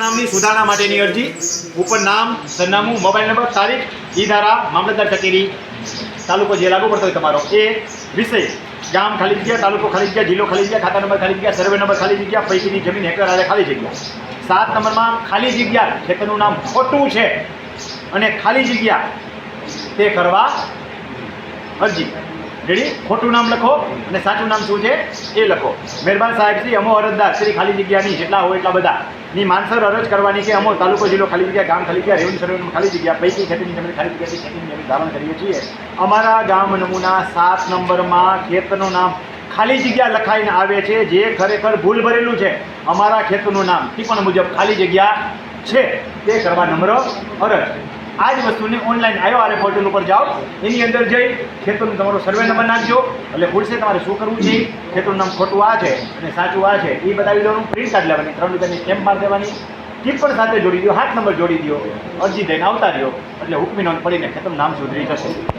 નામની સુધારણા માટેની અરજી. ઉપર નામ, સરનામું, મોબાઈલ નંબર, તારીખ, ઈ ધારા, મામલતદાર કચેરી, તાલુકો જે લાગુ પડતો હોય તમારો. એ વિષય, ગામ ખાલી જગ્યા, તાલુકો ખાલી જગ્યા, જિલ્લો ખાલી જગ્યા, ખાતા નંબર ખાલી જગ્યા, સર્વે નંબર ખાલી જગ્યા, પૈકીની જમીન હેક્ટર આજે ખાલી જગ્યા. સાત નંબરમાં ખાલી જગ્યા, ખેતરનું નામ ખોટું છે. અને ખાલી જગ્યા, તે કરવા અરજી. રેડી ખોટું નામ લખો અને સાચું નામ શું છે એ લખો. મહેરબાન સાહેબ, શ્રી અમો અરજદાર શ્રી ખાલી જગ્યાની જેટલા હોય એટલા બધા. ની માનસર અરજ કરવાની કે અમો તાલુકો જિલ્લો ખાલી જગ્યા, ગામ ખાલી જગ્યા, રેવન્યુ સર્વેનું ખાલી જગ્યા, પૈકી ખેતીની જમીન, ખાલી જગ્યાથી ખેતીની જમીન ધારણ કરીએ છીએ. અમારા ગામ નમૂના સાત નંબરમાં ખેતરનું નામ ખાલી જગ્યા લખાઈને આવે છે, જે ખરેખર ભૂલ ભરેલું છે. અમારા ખેતરનું નામ ટિપ્પણ મુજબ ખાલી જગ્યા છે. તે કરવા નમ્ર અરજ. આ જ વસ્તુને ઓનલાઈન આવ્યો આરે પોર્ટલ ઉપર જાઓ. એની અંદર જઈ ખેતરનું તમારો સર્વે નંબર નાખજો. એટલે પૂછશે તમારે શું કરવું છે? ખેતરનું નામ ખોટું આ છે અને સાચું આ છે. એ બતાવી દેવાનું પ્રિન્ટ કાર્ડ લેવાની, ત્રણ રૂપિયાની સ્ટેમ્પ માર દેવાની. ટીપ પણ સાથે જોડી દો હાથ નંબર જોડી દો અરજી દઈને આવતા રહ્યો એટલે હુકમી નોંધ પડીને ખેતરનું નામ સુધરી જશે.